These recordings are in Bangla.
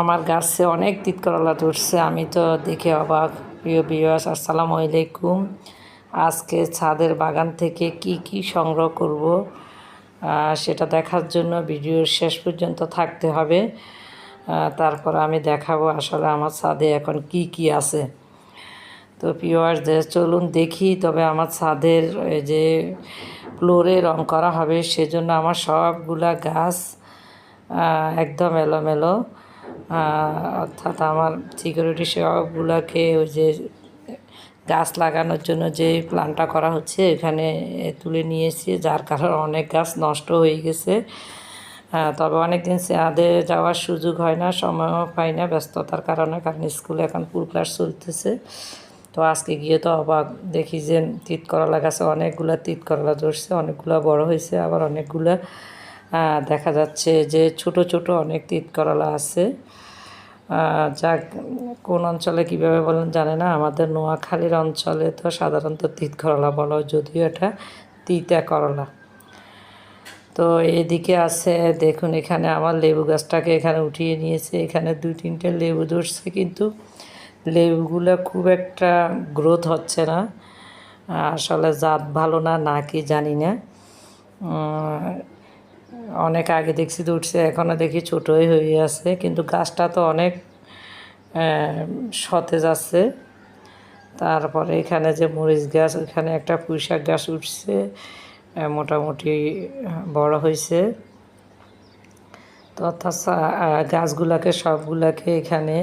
আমার গাছে অনেক তিত করলা ধরছে, আমি তো দেখে অবাক। প্রিয় বিয়াস আসসালামু আলাইকুম। আজকে ছাদের বাগান থেকে কি কি সংগ্রহ করব সেটা দেখার জন্য ভিডিওর শেষ পর্যন্ত থাকতে হবে। তারপর আমি দেখাবো আসলে আমার ছাদে এখন কি কি আছে। তো পিওয়ার্সদের চলুন দেখি, তবে আমার ছাদের যে ফ্লোরে রং করা হবে, সেজন্য আমার সবগুলা গাছ একদম এলোমেলো। অর্থাৎ আমার সিকিউরিটি সবগুলাকে ওই যে গাছ লাগানোর জন্য যে প্ল্যানটা করা হচ্ছে, এখানে তুলে নিয়েছি, যার কারণে অনেক গাছ নষ্ট হয়ে গেছে। তবে অনেকদিন ছাদে যাওয়ার সুযোগ হয় না, সময়ও পাই না ব্যস্ততার কারণে, কারণ স্কুলে এখন ফুল ক্লাস চলতেছে। তো আজকে গিয়ে তো অবাক দেখি যে তিত করলা গাছে অনেকগুলা তিত করলা ধরছে, অনেকগুলা বড় হয়েছে, আবার অনেকগুলা দেখা যাচ্ছে যে ছোট ছোট অনেক তিত করলা আছে। যাক, কোন অঞ্চলে কীভাবে বলেন জানে না। আমাদের নোয়াখালীর অঞ্চলে তো সাধারণত তিত করলা বলো, যদিও এটা তিতা করলা। তো এদিকে আছে, দেখুন এখানে আমার লেবু গাছটাকে এখানে উঠিয়ে নিয়েছে। এখানে দুই তিনটে লেবু ধরছে, কিন্তু লেবুগুলো খুব একটা গ্রোথ হচ্ছে না। আসলে জাত ভালো না না কি জানি না। অনেক আগে দেখছি উঠছে এখনও দেখি ছোটোই হয়ে আছে, কিন্তু গাছটা তো অনেক সতেজ আছে। তারপরে এখানে যে মরিচ গাছ, ওখানে একটা পুঁইশাক গাছ উঠছে মোটামুটি, বড় হয়েছে। তো অর্থাৎ গাছগুলাকে সবগুলাকে এখানে,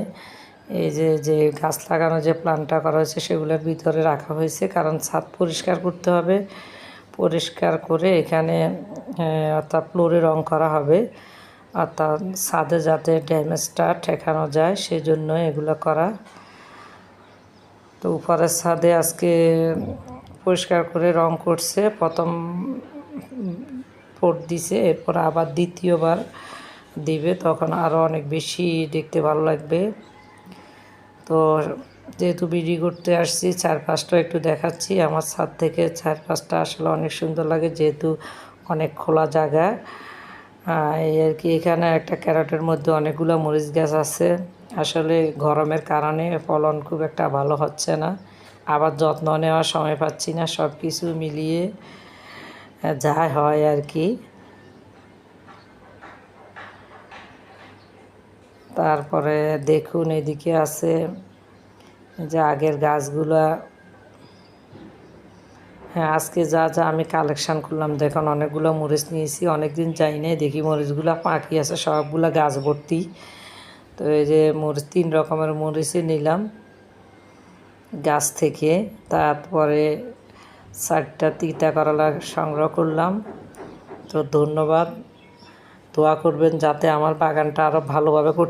এই যে যে গাছ লাগানো যে প্ল্যানটা করা হয়েছে, সেগুলোর ভিতরে রাখা হয়েছে, কারণ ছাদ পরিষ্কার করতে হবে। পরিষ্কার করে এখানে অর্থাৎ ফ্লোরে রং করা হবে। অর্থাৎ ছাদে যাতে ড্যামেজটা ঠেকানো যায় সেই জন্য এগুলো করা। তো উপরের ছাদে আজকে পরিষ্কার করে রং করছে। প্রথম ফোট দিছে, এরপর আবার দ্বিতীয়বার দিবে। তখন আরও অনেক বেশি দেখতে ভালো লাগবে। তো যেহেতু বিড়ি করতে আসছি চারপাশটা একটু দেখাচ্ছি। আমার ছাদ থেকে চারপাশটা আসলে অনেক সুন্দর লাগে, যেহেতু অনেক খোলা জায়গা। এই আর কি, এখানে একটা ক্যারটের মধ্যে অনেকগুলো মরিচ গাছ আছে। আসলে গরমের কারণে ফলন খুব একটা ভালো হচ্ছে না। আবার যত্ন নেওয়ার সময় পাচ্ছি না সব কিছু মিলিয়ে যা হয় আর কি। তারপরে দেখুন, এদিকে আছে যে আগের গাছগুলা হ্যাঁ আজকে যা যা আমি কালেকশান করলাম, দেখুন, অনেকগুলো মরিচ নিয়েছি অনেক দিন যাই নাই, দেখি মরিচগুলো পাখি আছে, সবগুলো গাছ ভর্তি। তো এই যে মরিচ, তিন রকমের মরিচই নিলাম গাছ থেকে, তারপরে চারটা তিতা করলা সংগ্রহ করলাম। তো ধন্যবাদ, দোয়া করবেন যাতে আমার বাগানটা আরও ভালোভাবে করতে